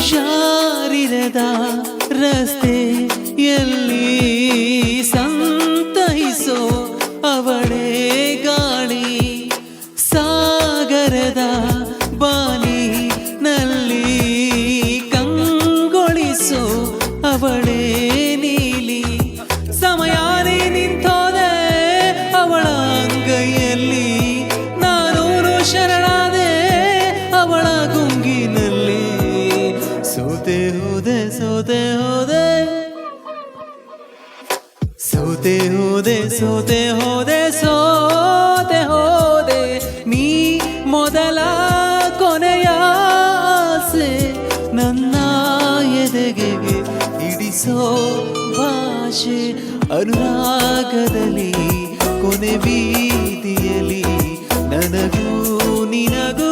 ಯಾರಿರದ ರಸ್ತೆಯಲ್ಲಿ ಸಂತೈಸೋ ಅವಳೇ ಗಾಳಿ. ಸಾಗರದ ಬಾನಿನಲ್ಲಿ ಕಂಗೊಳಿಸೋ ಅವಳೇ ನೀಲಿ ಹೋದೆ ಸೋತೆ ಹೋದೆ ಸೋತೆ ಹೋದೆ ಸೋತೆ ಹೋದೆ ಸೋತೆ ಹೋದೆ ನೀ ಮೊದಲ ಕೊನೆಯ ಆಸೆ ನನ್ನ ಎದೆಗೆ ಹಿಡಿಸೋ ಭಾಷೆ ಅನುರಾಗದಲ್ಲಿ ಕೊನೆ ಬೀದಿಯಲ್ಲಿ ನನಗೂ ನಿನಗೂ